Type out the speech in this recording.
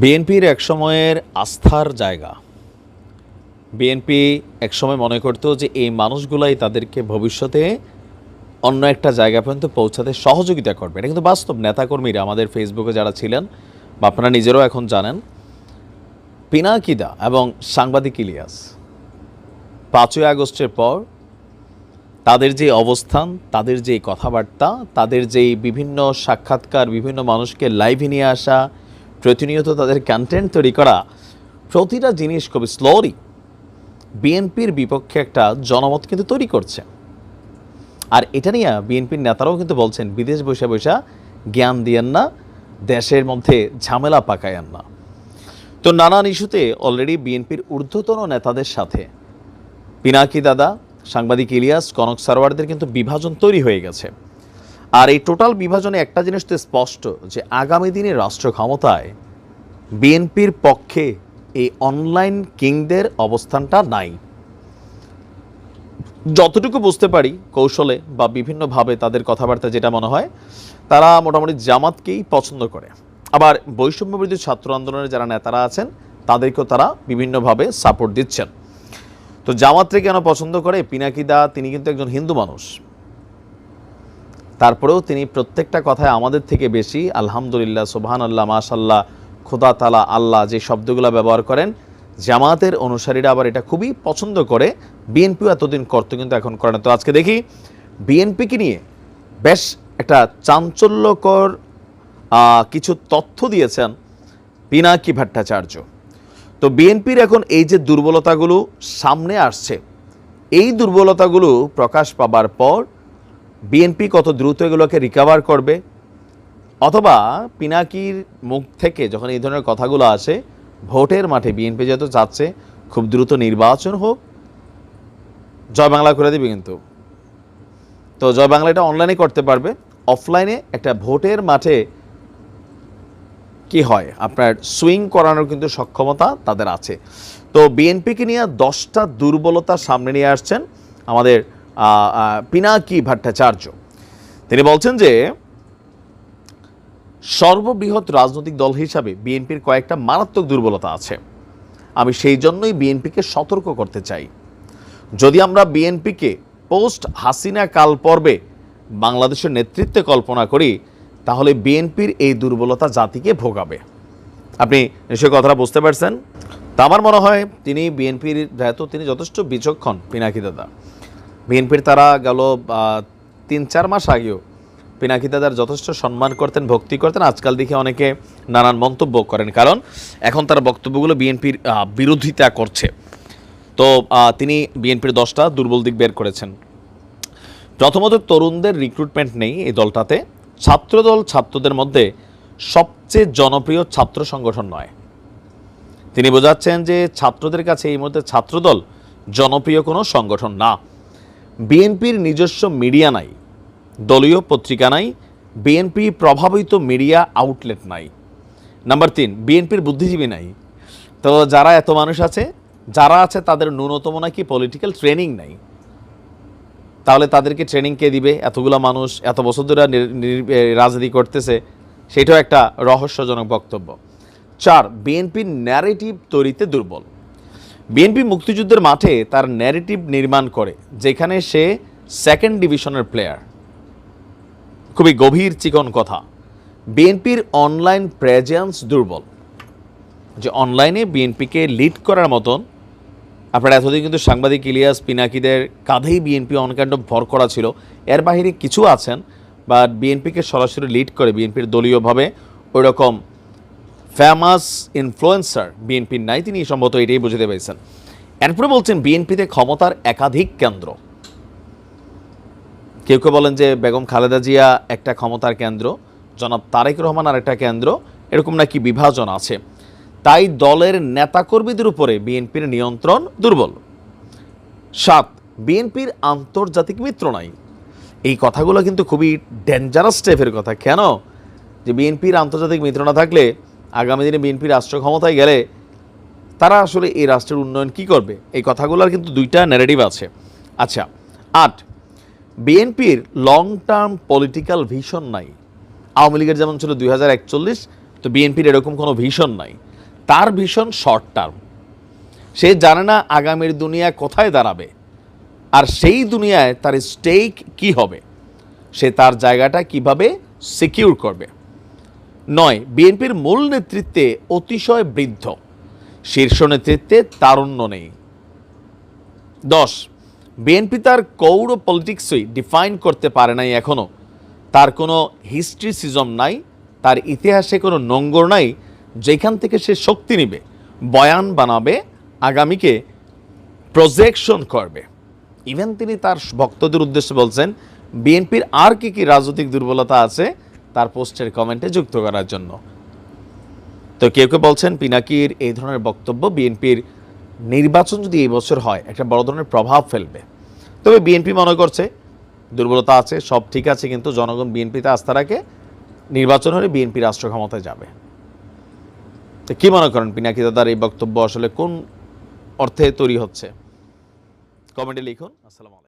বিএনপির এক সময়ের আস্থার জায়গা। বিএনপি একসময় মনে করতো যে এই মানুষগুলাই তাদেরকে ভবিষ্যতে অন্য একটা জায়গা পর্যন্ত পৌঁছাতে সহযোগিতা করবে। এটা কিন্তু বাস্তব। নেতাকর্মীরা আমাদের ফেসবুকে যারা ছিলেন বা আপনারা নিজেরাও এখন জানেন, পিনাকিদা এবং সাংবাদিক ইলিয়াস, পাঁচই আগস্টের পর তাদের যে অবস্থান, তাদের যে কথাবার্তা, তাদের যে বিভিন্ন সাক্ষাৎকার, বিভিন্ন মানুষকে লাইভে নিয়ে আসা প্রতিনিয়ত তাদের কন্টেন্ট তৈরি করা প্রতিটা জিনিস খুবই স্লোরি বিএনপির বিপক্ষে একটা জনমত কিন্তু তৈরি করছে। আর এটা নিয়ে বিএনপির নেতারাও কিন্তু বলছেন, বিদেশ বসে বসে জ্ঞান দিয়েন না, দেশের মধ্যে ঝামেলা পাকায়েন না। তো নানান ইস্যুতে অলরেডি বিএনপির ঊর্ধ্বতন নেতাদের সাথে পিনাকি দাদা, সাংবাদিক ইলিয়াস, কনক সারোয়ারদের কিন্তু বিভাজন তৈরি হয়ে গেছে। আর এই টোটাল বিভাজনে একটা জিনিস তো স্পষ্ট, যে আগামী দিনে রাষ্ট্র ক্ষমতায় বিএনপির পক্ষে এই অনলাইন কিংদের অবস্থানটা নাই। যতটুকু বুঝতে পারি কৌশলে বা বিভিন্নভাবে তাদের কথাবার্তা যেটা মনে হয়, তারা মোটামুটি জামাতকেই পছন্দ করে। আবার বৈষম্যবিরোধী ছাত্র আন্দোলনের যারা নেতারা আছেন, তাদেরকেও তারা বিভিন্নভাবে সাপোর্ট দিচ্ছেন। তো জামাতরে কেন পছন্দ করে? পিনাকিদা, তিনি কিন্তু একজন হিন্দু মানুষ। তারপরেও তিনি প্রত্যেকটা কথায় আমাদের থেকে বেশি, আলহামদুলিল্লাহ সোবহান আল্লাহ মাশাল্লাহ খোদা তালা আল্লাহ যে শব্দগুলো ব্যবহার করেন, জামাতের অনুসারীরা আবার এটা খুবই পছন্দ করে। বিএনপিও এতদিন করতো কিন্তু এখন করে না। তো আজকে দেখি, বিএনপিকে নিয়ে বেশ একটা চাঞ্চল্যকর কিছু তথ্য দিয়েছেন পিনাকি ভট্টাচার্য। তো বিএনপির এখন এই যে দুর্বলতাগুলো সামনে আসছে, এই দুর্বলতাগুলো প্রকাশ পাবার পর বিএনপি কত দ্রুত এগুলোকে রিকভার করবে? অথবা পিনাকির মুখ থেকে যখন এই ধরনের কথাগুলো আসে, ভোটের মাঠে বিএনপি যেহেতু চাচ্ছে, খুব দ্রুত নির্বাচন হোক। জয় বাংলা করে দিবে কিন্তু। তো জয় বাংলা এটা অনলাইনে করতে পারবে। অফলাইনে একটা ভোটের মাঠে কি হয়? আপনার সুইং করানোর কিন্তু সক্ষমতা তাদের আছে। তো বিএনপিকে নিয়ে দশটা দুর্বলতা সামনে নিয়ে আসছেন আমাদের পিনাকি ভট্টাচার্য। তিনি বলছেন যে, সর্ববৃহৎ রাজনৈতিক দল হিসাবে বিএনপির কয়েকটা মারাত্মক দুর্বলতা আছে। আমি সেই জন্যই বিএনপিকে সতর্ক করতে চাই। যদি আমরা বিএনপিকে পোস্ট হাসিনা কাল পর্বে বাংলাদেশের নেতৃত্বে কল্পনা করি, তাহলে বিএনপির এই দুর্বলতা জাতিকে ভোগাবে। আপনি নিশ্চয়ই কথাটা বুঝতে পারছেন? তা আমার মনে হয় তিনি বিএনপির যেহেতু তিনি যথেষ্ট বিচক্ষণ, পিনাকি দাদা। বিএনপির তারা গেল তিন চার মাস আগেও পিনাকি দাদার যথেষ্ট সম্মান করতেন, ভক্তি করতেন। আজকাল দেখে অনেকে নানান মন্তব্য করেন। কারণ এখন তার বক্তব্যগুলো বিএনপির বিরোধিতা করছে। তো তিনি বিএনপির দশটা দুর্বল দিক বের করেছেন। প্রথমত তরুণদের রিক্রুটমেন্ট নেই এই দলটাতে। ছাত্রদল ছাত্রদের মধ্যে সবচেয়ে জনপ্রিয় ছাত্র সংগঠন নয়। তিনি বোঝাচ্ছেন যে ছাত্রদের কাছে এই মুহূর্তে ছাত্রদল জনপ্রিয় কোনো সংগঠন না। বিএনপির নিজস্ব মিডিয়া নাই, দলীয় পত্রিকা নাই, বিএনপি প্রভাবিত মিডিয়া আউটলেট নাই। নাম্বার তিন, বিএনপির বুদ্ধিজীবী নাই। তো যারা এত মানুষ আছে, যারা আছে তাদের ন্যূনতম নাকি পলিটিক্যাল ট্রেনিং নাই। তাহলে তাদেরকে ট্রেনিং কে দিবে? এতগুলো মানুষ এত বছর ধরে রাজনীতি করতেছে, সেটাও একটা রহস্যজনক বক্তব্য। চার, বিএনপির ন্যারেটিভ তৈরিতে দুর্বল। বিএনপি মুক্তিযুদ্ধের মাঠে তার ন্যারেটিভ নির্মাণ করে, যেখানে সে সেকেন্ড ডিভিশনের প্লেয়ার খুবই গভীর চিকন কথা। বিএনপির অনলাইন প্রেজেন্স দুর্বল। যে অনলাইনে বিএনপিকে লিড করার মতন, আপনারা এতদিন কিন্তু সাংবাদিক ইলিয়াস পিনাকিদের কাঁধেই বিএনপি অনকাণ্ড ভর করা ছিল। এর বাহিরে কিছু আছেন বা বিএনপিকে সরাসরি লিড করে বিএনপির দলীয়ভাবে ওই রকম ফেমাস ইনফ্লুয়েন্সার বিএনপির নাই, তিনি সম্ভবত এটাই বুঝতে পেরেছেন। এরপরে বলছেন বিএনপিতে ক্ষমতার একাধিক কেন্দ্র। কেউ কেউ বলেন যে বেগম খালেদা জিয়া একটা ক্ষমতার কেন্দ্র, জনাব তারেক রহমান আর একটা কেন্দ্র, এরকম নাকি বিভাজন আছে। তাই দলের নেতাকর্মীদের উপরে বিএনপির নিয়ন্ত্রণ দুর্বল। সাত বিএনপির আন্তর্জাতিক মিত্র নাই। এই কথাগুলো কিন্তু খুবই ডেঞ্জারাস টাইপের কথা। কেন? যে বিএনপির আন্তর্জাতিক মিত্র না থাকলে আগামী দিনে বিএনপির রাষ্ট্র ক্ষমতায় গেলে তারা আসলে এই রাষ্ট্রের উন্নয়ন কি করবে? এই কথাগুলোর কিন্তু দুইটা ন্যারেটিভ আছে। আচ্ছা আট, বিএনপির লং টার্ম পলিটিক্যাল ভিশন নাই। আওয়ামী লীগের যেমন ছিল দুই হাজার একচল্লিশ, তো বিএনপির এরকম কোনো ভিশন নাই। তার ভীষণ শর্ট টার্ম সে জানে না আগামীর দুনিয়া কোথায় দাঁড়াবে। আর সেই দুনিয়ায় তার স্টেক কি হবে? সে তার জায়গাটা কীভাবে সিকিউর করবে? নয়, বিএনপির মূল নেতৃত্বে অতিশয় বৃদ্ধ। শীর্ষ নেতৃত্বে তারুণ্য নেই। দশ, বিএনপি তার কৌর পলিটিক্সই ডিফাইন করতে পারে নাই এখনও। তার কোনো হিস্ট্রিসিজম নাই, তার ইতিহাসে কোনো নোঙ্গর নাই, যেখান থেকে সে শক্তি নিবে, বয়ান বানাবে, আগামীকে প্রজেকশন করবে। ইভেন তিনি তার ভক্তদের উদ্দেশ্যে বলছেন, বিএনপির আর কি কি রাজনৈতিক দুর্বলতা আছে তার পোস্টের কমেন্টে যুক্ত করার জন্য। তো কেউ কেউ বলছেন, পিনাকির এই ধরনের বক্তব্য বিএনপির নির্বাচন যদি এই বছর হয়, একটা বড় ধরনের প্রভাব ফেলবে। তবে বিএনপি মনে করছে, দুর্বলতা আছে, সব ঠিক আছে, কিন্তু জনগণ বিএনপিতে আস্থা রাখে, নির্বাচন হলে বিএনপি রাষ্ট্র ক্ষমতায় যাবে। তো কি মনে করেন পিনাকি দাদার এই বক্তব্য আসলে কোন অর্থে তৈরি হচ্ছে? কমেন্টে লিখুন। আসসালামু আলাইকুম।